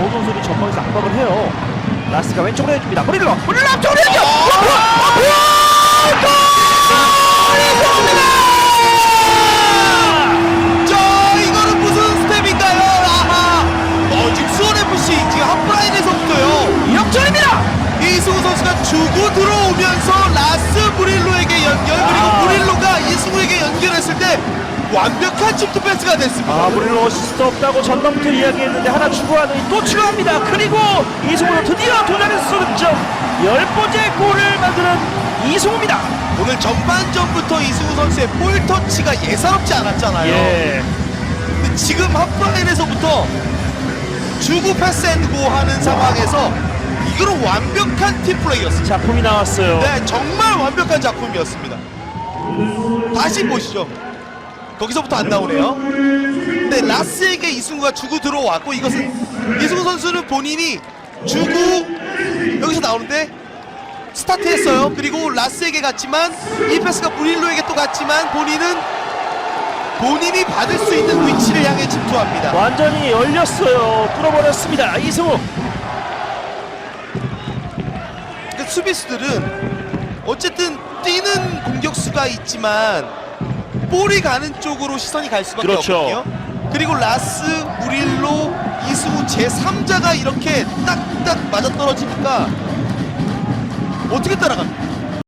정우 선수는 전방에서 압박을 해요. 라스가 왼쪽으로 해줍니다. 브릴러, 브릴러 앞쪽으로 해줘. 자 이거는 무슨 스텝인가요? 아하. 어 지금 수원 FC 지금 하프라인에서부터요. 역전입니다. 이승우 선수가 주고 들어오면서 라스 브릴로에게 연결 그리고 아. 브릴로가 이승우에게 연결했을 때 완벽 한 침투 패스가 됐습니다. 아, 브릴러 어시스트 없다고 전반부터 이야기했는데 하나 추가하더니 또 추가합니다. 그리고 이승우는 드디어 도전에서 득점 열 번째 골을 만드는 이승우입니다. 오늘 전반전부터 이승우 선수의 볼 터치가 예사롭지 않았잖아요. 예. 근데 지금 하프라인에서부터 주고 패스앤고 하는 상황에서 이거는 완벽한 팀플레이였습니다. 작품이 나왔어요. 네, 정말 완벽한 작품이었습니다. 다시 보시죠. 거기서부터 안 나오네요. 네, 라스에게 이승우가 주고 들어왔고 이것은 이승우 선수는 본인이 주고 여기서 나오는데 스타트했어요. 그리고 라스에게 갔지만 이 패스가 브릴로에게 또 갔지만 본인은 본인이 받을 수 있는 위치를 향해 침투합니다. 완전히 열렸어요. 뚫어버렸습니다. 이승우. 그러니까 수비수들은 어쨌든 뛰는 공격수가 있지만 볼이 가는 쪽으로 시선이 갈 수밖에 그렇죠. 없거든요. 그리고 라스, 무릴로, 이승우 제 3자가 이렇게 딱딱 맞아 떨어지니까 어떻게 따라갑니까?